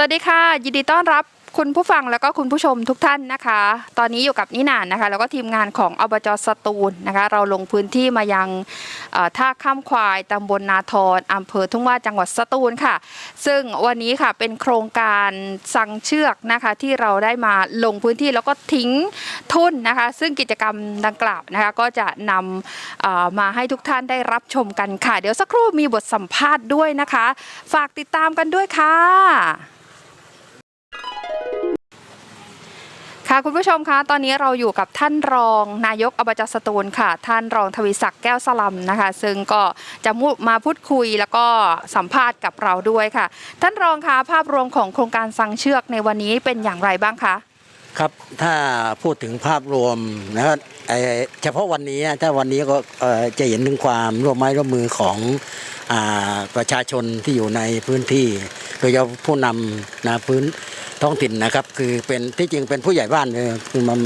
สวัสดีค่ะ ยินดีต้อนรับคุณผู้ฟังแล้วก็คุณผู้ชมทุกท่านนะคะ ตอนนี้อยู่กับนินานนะคะ แล้วก็ทีมงานของอบจสตูลนะคะ เราลงพื้นที่มายังท่าข้ามควายตำบลนาทรอำเภอทุ่งว่าจังหวัดสตูลค่ะ ซึ่งวันนี้ค่ะเป็นโครงการสั่งเชือกนะคะที่เราได้มาลงพื้นที่แล้วก็ทิ้งทุ่นนะคะ ซึ่งกิจกรรมดังกล่าวนะคะ ก็จะนำมาให้ทุกท่านได้รับชมกันค่ะ เดี๋ยวสักครู่มีบทสัมภาษณ์ด้วยนะคะ ฝากติดตามกันด้วยค่ะ ค่ะคุณผู้ชมคะตอนนี้เราอยู่กับท่านรองนายกอบจสตูลค่ะ ท่านรองทวีศักดิ์แก้วสลัมนะคะ ซึ่งก็จะมุมาพูดคุยแล้วก็สัมภาษณ์กับเราด้วยค่ะ ท่านรองคะภาพรวมของโครงการสังเชือกในวันนี้เป็นอย่างไรบ้างคะครับถ้าพูดถึงภาพรวมนะครับเฉพาะวันนี้ถ้าวันนี้ก็จะเห็นถึงความร่วมไม้ร่วมมือของอประชาชนที่อยู่ในพื้นที่โดยเฉพาะผู้นำนะพื้น ท้องถิ่นนะครับ คือเป็นที่จริงเป็นผู้ใหญ่บ้านเลยคือมัน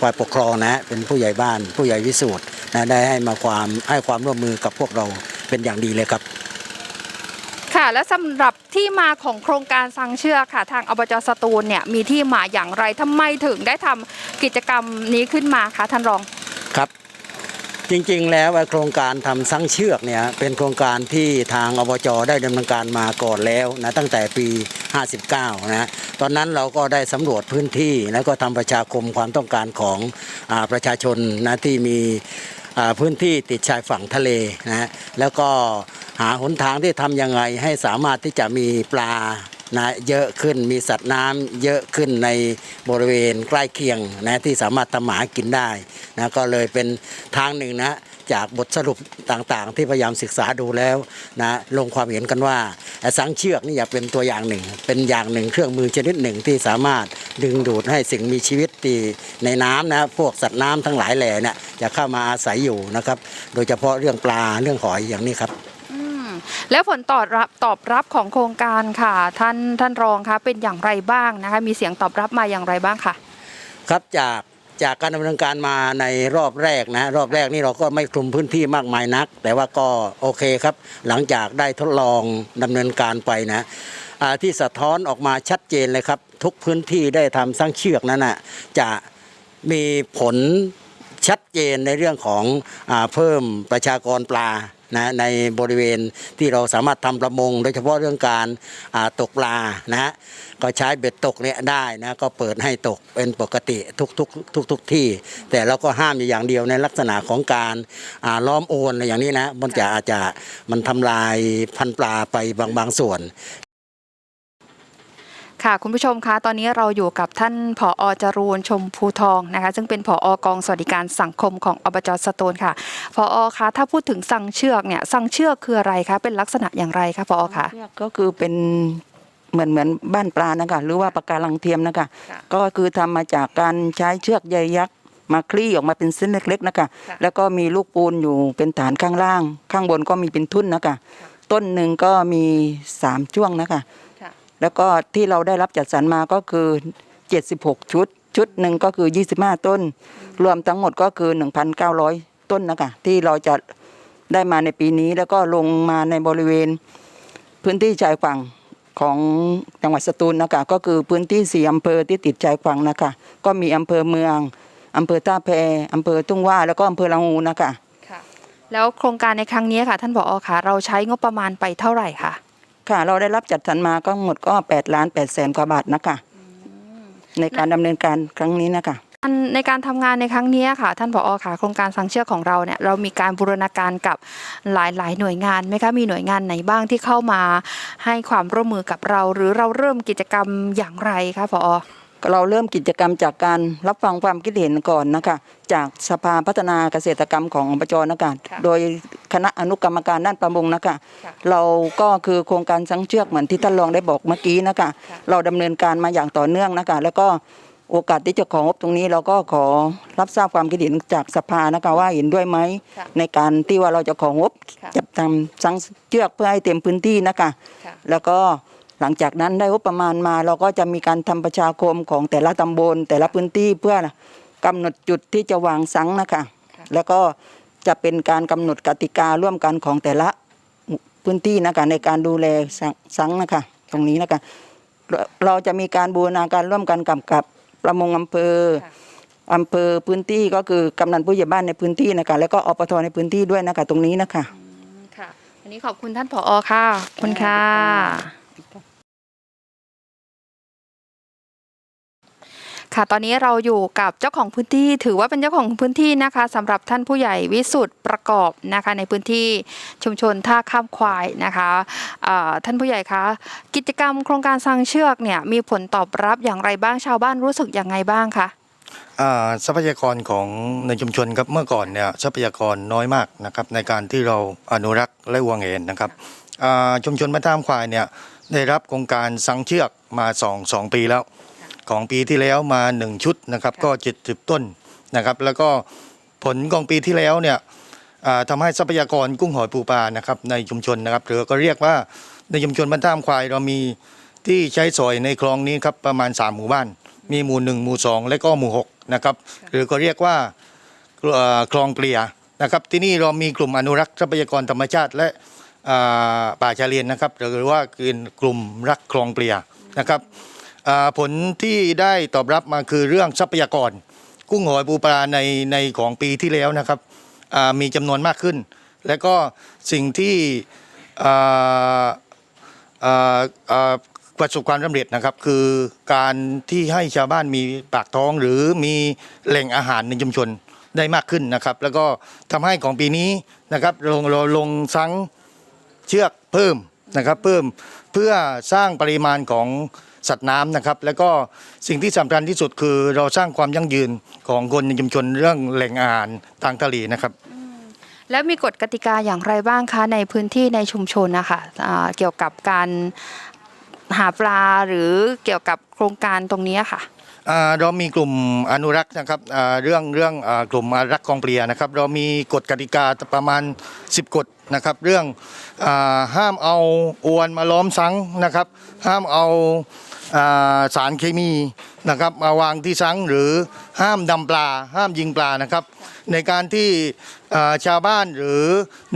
ฝ่ายปกครองนะเป็นผู้ใหญ่บ้าน ผู้ใหญ่วิสูตรนะได้ให้มาความให้ความร่วมมือกับพวกเราเป็นอย่างดีเลยครับ ค่ะและสำหรับที่มาของโครงการสังเชือกค่ะ ทางอบจสตูลเนี่ยมีที่มาอย่างไรทำไมถึงได้ทำกิจกรรมนี้ขึ้นมาคะท่านรอง จริงๆ แล้วโครงการทำซังเชือกเนี่ยเป็นโครงการที่ทางอบจได้ดำเนินการมาก่อนแล้วนะตั้งแต่ปี 59 นะตอนนั้นเราก็ได้สำรวจพื้นที่แล้วก็ทำประชาคมความต้องการของอประชาชนนะที่มีพื้นที่ติดชายฝั่งทะเลนะแล้วก็หาหนทางที่ทำยังไงให้สามารถที่จะมีปลา นะเยอะขึ้นมีสัตว์น้ำเยอะขึ้นในบริเวณใกล้เคียงนะที่สามารถทำหมากินได้นะก็เลยเป็นทางหนึ่งนะจากบทสรุปต่างๆ ที่พยายามศึกษาดูแล้วนะลงความเห็นกันว่าไอ้สังเชือกนี่อย่าเป็นตัวอย่างหนึ่ง เป็นอย่างหนึ่งเครื่องมือชนิดหนึ่งที่สามารถดึงดูดให้สิ่งมีชีวิตที่ในน้ำนะพวกสัตว์น้ำทั้งหลายแหล่เนี่ยจะเข้ามาอาศัยอยู่นะครับ โดยเฉพาะเรื่องปลาเรื่องหอยอย่างนี้ครับ แล้วผลตอบรับตอบรับของโครงการค่ะ ท่านท่านรองคะเป็นอย่างไรบ้างนะคะ มีเสียงตอบรับมาอย่างไรบ้างคะครับจากจากการดำเนินการมาในรอบแรกนะรอบแรกนี่เราก็ไม่คลุมพื้นที่มากมายนัก แต่ว่าก็โอเคครับ หลังจากได้ทดลองดำเนินการไปนะที่สะท้อนออกมาชัดเจนเลยครับ ทุกพื้นที่ได้ทำสร้างเชือกนั้นนะจะมีผลชัดเจนในเรื่องของอเพิ่มประชากรปลา นะในบริเวณที่เราสามารถทำประมง โดยเฉพาะเรื่องการาตกปลานะฮะก็ใช้เบ็ดตกเนี่ยได้นะก็เปิดให้ตกเป็นปกติทุกทุกทุกทุกที่ แต่เราก็ห้ามอยู่อย่างเดียวในลักษณะของการาล้อมโอนอะไรอย่างนี้นะมันจะอาจจะมันทำลายพันปลาไปบางบางส่วน ค่ะคุณผู้ชมคะตอนนี้เราอยู่กับท่านผอจรูนชมภูทองนะคะ ซึ่งเป็นผอกองสวัสดิการสังคมของอบจสตูลค่ะผอคะถ้าพูดถึงสั่งเชือกเนี่ยสั่งเชือกคืออะไรคะเป็นลักษณะอย่างไรคะผอคะเชือกก็คือเป็นเหมือนเหมือนบ้านปลานะคะหรือว่าปะการังเทียมนะคะค่ะก็คือทำมาจากการใช้เชือกใยยักษ์มาคลี่ออกมาเป็นเส้นเล็กๆนะคะค่ะแล้วก็มีลูกปูนอยู่เป็นฐานข้างล่าง ข้างบนก็มีเป็นทุ่นนะคะต้นหนึ่งก็มีสามช่วงนะคะค่ะ แล้วก็ที่เราได้รับจัดสรรมาก็คือ 76 ชุด ชุดหนึ่งก็คือ 25 ต้น รวมทั้งหมดก็คือ 1,900 ต้นนะคะที่เราจะได้มาในปีนี้แล้วก็ลงมาในบริเวณ พื้นที่ชายฝั่งของจังหวัดสตูลนะคะก็คือพื้นที่สี่อำเภอที่ติดชายฝั่งนะคะก็มีอำเภอเมืองอำเภอท่าแพอำเภอทุ่งว่าแล้วก็อำเภอละงูนะคะค่ะแล้วโครงการในครั้งนี้ค่ะ ท่านผอคะเราใช้งบประมาณไปเท่าไหร่คะ ค่ะ เราได้รับจัดสรรมาก็หมดก็8ล้าน8แสนกว่าบาทนะคะในการดำเนินการครั้งนี้นะคะอันในการทำงานในครั้งนี้ค่ะ ท่านผอค่ะโครงการสังเชือกของเราเนี่ยเรามีการบูรณาการกับหลายๆ หน่วยงานไหมคะมีหน่วยงานไหนบ้างที่เข้ามาให้ความร่วมมือกับเรา หรือเราเริ่มกิจกรรมอย่างไรคะผอ เราเริ่มกิจกรรมจากการรับฟังความคิดเห็นก่อนนะคะ จากสภาพัฒนาเกษตรกรรมของอบจนะคะค่ะโดยคณะอนุกรรมการด้านประมงนะคะค่ะเราก็คือโครงการสังเชือกเหมือนที่ท่านรองได้บอกเมื่อกี้นะคะค่ะเราดำเนินการมาอย่างต่อเนื่องนะคะ แล้วก็โอกาสที่จะของงบตรงนี้เราก็ขอรับทราบความคิดเห็นจากสภานะคะว่าเห็นด้วยไหมค่ะในการที่ว่าเราจะของงบค่ะจับทำสังเชือกเพื่อให้เต็มพื้นที่นะคะค่ะแล้วก็ หลังจากนั้นได้งบประมาณมาเราก็จะมีการทำประชาคมของแต่ละตำบล แต่ละพื้นที่เพื่อกำหนดจุดที่จะวางสังนะคะค่ะแล้วก็จะเป็นการกำหนดกติการ่วมกันของแต่ละพื้นที่นะคะในการดูแลสังสังนะคะตรงนี้นะคะเราเราจะมีการบูรณาการร่วมกันกับกับประมงอำเภอค่ะอำเภอพื้นที่ก็คือกำนันผู้ใหญ่บ้านในพื้นที่นะคะแล้วก็อปทในพื้นที่ด้วยนะคะตรงนี้นะคะค่ะวันนี้ขอบคุณท่านผอค่ะขอบคุณค่ะ ค่ะ ตอนนี้เราอยู่กับเจ้าของพื้นที่ ถือว่าเป็นเจ้าของพื้นที่นะคะสำหรับท่านผู้ใหญ่วิสุทธ์ประกอบนะคะ ในพื้นที่ชุมชนท่าข้ามควายนะคะอ่าท่านผู้ใหญ่คะกิจกรรมโครงการสร้างเชือกเนี่ยมีผลตอบรับอย่างไรบ้างชาวบ้านรู้สึกอย่างไงบ้างคะอ่าทรัพยากรของในชุมชนครับเมื่อก่อนเนี่ยทรัพยากรน้อยมากนะครับในการที่เราอนุรักษ์และวางเห็นนะครับอ่าชุมชนบ้าท่ามควายเนี่ยได้รับโครงการสังเชือกมาสองสองปีแล้ว ของปีที่แล้วมา 1 ชุดนะครับก็ 70 ต้นนะครับ แล้วก็ผลของปีที่แล้วเนี่ยอ่าทำให้ทรัพยากรกุ้งหอยปูปลานะครับในชุมชนนะครับหรือก็เรียกว่าในชุมชนบ้านท่ามควายเรามีที่ใช้สอยในคลองนี้ครับประมาณ 3 หมู่บ้าน มีหมู่ 1 หมู่ 2 และก็หมู่6นะครับหรือก็เรียกว่าเอ่อคลองเกลียนะครับที่นี่เรามีกลุ่มอนุรักษ์ทรัพยากรธรรมชาติ และอ่าป่าชายเลนนะครับหรือว่าเป็นกลุ่มรักคลองเกลียนะครับอ่า ผลที่ได้ตอบรับมาคือเรื่องทรัพยากร กุ้งหอยปูปลาในในของปีที่แล้วนะครับมีจำนวนมากขึ้น และก็สิ่งที่ประสบความสำเร็จนะครับ คือการที่ให้ชาวบ้านมีปากท้องหรือมีแหล่งอาหารในชุมชนได้มากขึ้นนะครับ แล้วก็ทำให้ของปีนี้นะครับเราเราลงสังเชือกเพิ่มนะครับเพิ่มเพื่อสร้างปริมาณของ สัตว์น้ำนะครับ แล้วก็สิ่งที่สำคัญที่สุดคือเราสร้างความยั่งยืนของคนในชุมชนเรื่องแหล่งอาหารทางทะเลนะครับ แล้วมีกฎกติกาอย่างไรบ้างคะในพื้นที่ในชุมชนนะคะอ่าเกี่ยวกับการหาปลาหรือเกี่ยวกับโครงการตรงนี้ค่ะ อ่าเรามีกลุ่มอนุรักษ์นะครับอ่าเรื่องเรื่องอากลุ่มอนุรักษ์กองเปลียนะครับ เรามีกฎกติกาประมาณ 10 กฎนะครับ เรื่องอาห้ามเอาอวนมาล้อมสังนะครับ ห้ามเอาอ่า สารเคมีนะครับมาวางที่สังหรือห้ามดำปลา ห้ามยิงปลานะครับ ในการที่ชาวบ้านหรือ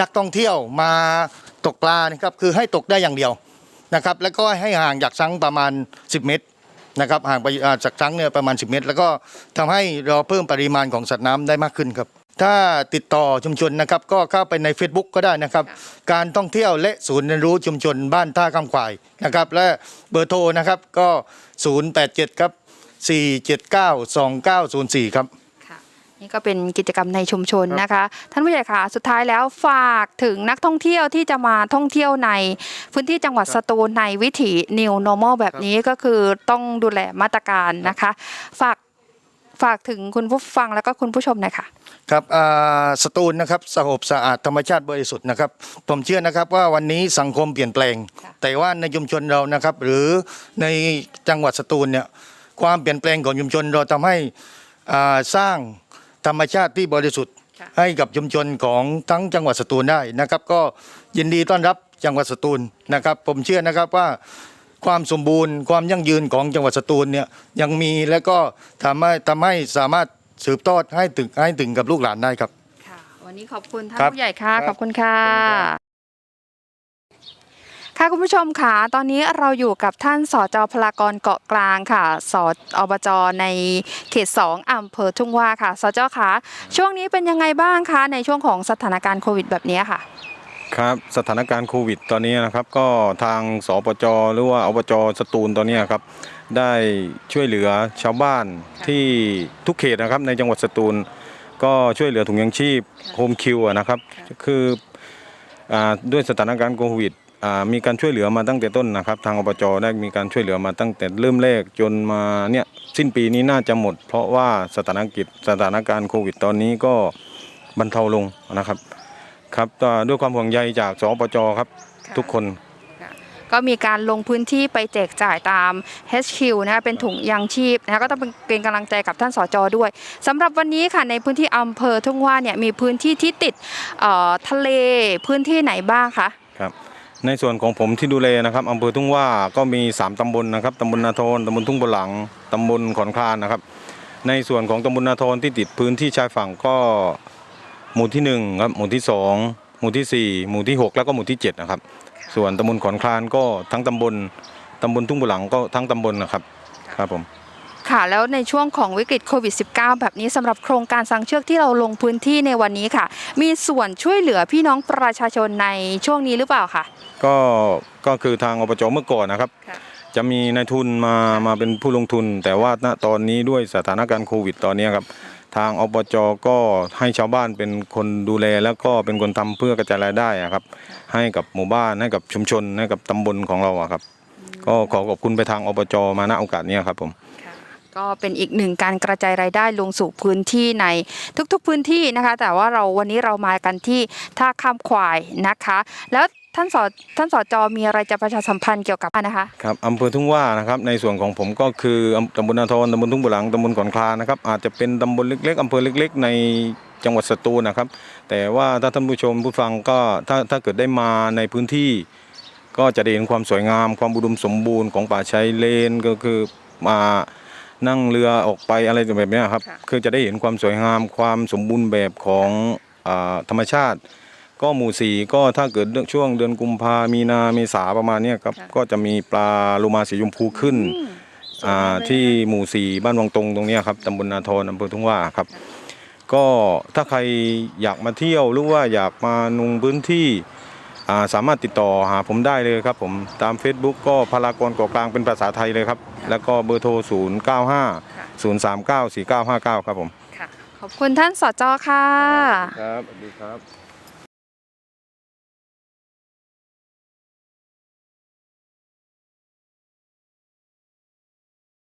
นักท่องเที่ยวมาตกปลานะครับคือให้ตกได้อย่างเดียวนะครับ แล้วก็ให้ห่างจากสังประมาณ 10 เมตรนะครับห่างไปจากครั้งเนี่ยประมาณ 10 เมตร แล้วก็ทำให้เราเพิ่มปริมาณของสัตว์น้ำได้มากขึ้นครับ ถ้าติดต่อชุมชนนะครับก็เข้าไปใน Facebook ก็ได้นะครับ การท่องเที่ยวและศูนย์เรียนรู้ชุมชนบ้านท่าคำควายนะครับ และเบอร์โทรนะครับก็ 087 ครับ 479 2904 ครับค่ะนี่ก็เป็นกิจกรรมในชุมชนนะคะ ท่านผู้ใหญ่ค่ะสุดท้ายแล้วฝากถึงนักท่องเที่ยวที่จะมาท่องเที่ยวในพื้นที่จังหวัดสตูลในวิถี New Normal แบบนี้ก็คือต้องดูแลมาตรการนะคะ ฝาก ฝากถึงคุณผู้ฟังแล้วก็คุณผู้ชมหน่อยค่ะ ครับอ่าสตูลนะครับสงบสะอาดธรรมชาติบริสุทธิ์นะครับ ผมเชื่อนะครับว่าวันนี้สังคมเปลี่ยนแปลงค่ะแต่ว่าในชุมชนเรานะครับ หรือในจังหวัดสตูลเนี่ยความเปลี่ยนแปลงของชุมชนเราทำให้อ่าสร้างธรรมชาติที่บริสุทธิ์ค่ะให้กับชุมชนของทั้งจังหวัดสตูลได้นะครับ ก็ยินดีต้อนรับจังหวัดสตูลนะครับ ผมเชื่อนะครับว่า ความสมบูรณ์ ความยั่งยืนของจังหวัดสตูลเนี่ยยังมีและก็ทำให้ทำให้สามารถสืบทอดให้ถึงให้ถึงกับลูกหลานได้ครับ ค่ะ วันนี้ขอบคุณท่านครับผู้ใหญ่ค่ะ ครับขอบคุณค่ะ ขอบคุณครับ ค่ะคุณผู้ชมค่ะ ตอนนี้เราอยู่กับท่านสจพลากรเกาะกลางค่ะ สอบจในเขต 2อำเภอทุ่งว่าค่ะ สจคะช่วงนี้เป็นยังไงบ้างคะในช่วงของสถานการณ์โควิดแบบนี้ค่ะ ครับสถานการณ์โควิดตอนนี้นะครับก็ทางสปจหรือว่าอบจสตูลตอนนี้ครับได้ช่วยเหลือชาวบ้านที่ทุกเขตนะครับในจังหวัดสตูล ก็ช่วยเหลือถุงยังชีพโฮมคิวนะครับคือด้วยสถานการณ์โควิดมีการช่วยเหลือมาตั้งแต่ต้นนะครับ ทางอบจได้มีการช่วยเหลือมาตั้งแต่เริ่มแรกจนมาเนี่ยสิ้นปีนี้น่าจะหมด เพราะว่าสถานกิจสถานการณ์โควิดตอนนี้ก็บรรเทาลงนะครับ ครับก็ด้วยความห่วงใยจากสปจครับทุกคน ก็มีการลงพื้นที่ไปแจกจ่ายตาม HQ นะคะเป็นถุงยางชีพนะคะก็ต้องเป็นเป็นกำลังใจกับท่านสจด้วยสำหรับวันนี้ค่ะในพื้นที่อำเภอทุ่งว่าเนี่ยมีพื้นที่ที่ติดเอ่อทะเลพื้นที่ไหนบ้างคะ ครับในส่วนของผมที่ดูแลนะครับอำเภอทุ่งว่าก็มี 3 ตำบลนะครับตำบลนาทรตำบลทุ่งบนหลังตำบลขอนคลานนะครับ ในส่วนของตำบลนาทรที่ติดพื้นที่ชายฝั่งก็ หมู่ที่1ครับหมู่ที่ 2 หมู่ที่ 4 หมู่ที่ 6 แล้วก็หมู่ที่ 7 นะครับ ส่วนตำบลขอนคลานก็ทั้งตำบลตำบลทุ่งบุหลังก็ทั้งตำบลนะครับครับผมค่ะแล้วในช่วงของวิกฤตโควิด -19 แบบนี้สำหรับโครงการสังเชือกที่เราลงพื้นที่ในวันนี้ค่ะ มีส่วนช่วยเหลือพี่น้องประชาชนในช่วงนี้หรือเปล่าคะก็ก็คือทางอบจเมื่อก่อนนะครับค่ะจะมีนายทุนมามาเป็นผู้ลงทุน แต่ว่าณตอนนี้ด้วยสถานการณ์โควิด ตอนนี้ครับ ทางอบจก็ให้ชาวบ้านเป็นคนดูแล แล้วก็เป็นคนทำเพื่อกระจายรายได้อะครับ ให้กับหมู่บ้านให้กับชุมชนให้กับตำบลของเราอะครับ ก็ขอขอบคุณไปทางอบจมาณโอกาสนี้ครับผมก็เป็นอีกหนึ่งการกระจายรายได้ลงสู่พื้นที่ในทุกๆพื้นที่นะคะ แต่ว่าเราวันนี้เรามากันที่ท่าข้ามควายนะคะ แล้ว ท่านสท่านสจมีอะไรจะประชาสัมพันธ์เกี่ยวกับนะคะครับอำเภอทุ่งว่านะครับในส่วนของผมก็คืออำตำบลนาทรตำบลทุ่งบุหลังตำบลขอนคลานะครับอาจจะเป็นตำบลเล็กๆอำเภอเล็ก ๆ ในจังหวัดสตูลนะครับ แต่ว่าถ้าท่านผู้ชมผู้ฟังก็ถ้าถ้าเกิดได้มาในพื้นที่ ก็จะได้เห็นความสวยงาม ความอุดมสมบูรณ์ของป่าชายเลนก็คือมานั่งเรือออกไปอะไรแบบเนี้ยครับค่ะคือจะได้เห็นความสวยงามความสมบูรณ์แบบของอาธรรมชาติ ก็หมู่สี่ก็ถ้าเกิดเรื่องช่วงเดือนกุมภามีนาเมษาประมาณเนี้ยครับก็จะมีปลาโลมาสีชมพูขึ้นอ่าที่หมู่สี่บ้านวังตรงตรงเนี้ยครับตำบลนาทรอำเภอทุ่งว่าครับ ก็ถ้าใครอยากมาเที่ยวหรือว่าอยากมานุงพื้นที่อ่าสามารถติดต่อหาผมได้เลยครับผมตาม Facebook ก็พารากรก่อกลางเป็นภาษาไทยเลยครับ แล้วก็เบอร์โทร 0 9 5 0 3 9 4 9 5 9 ครับผมขอบคุณท่านสจค่ะ ครับสวัสดีครับ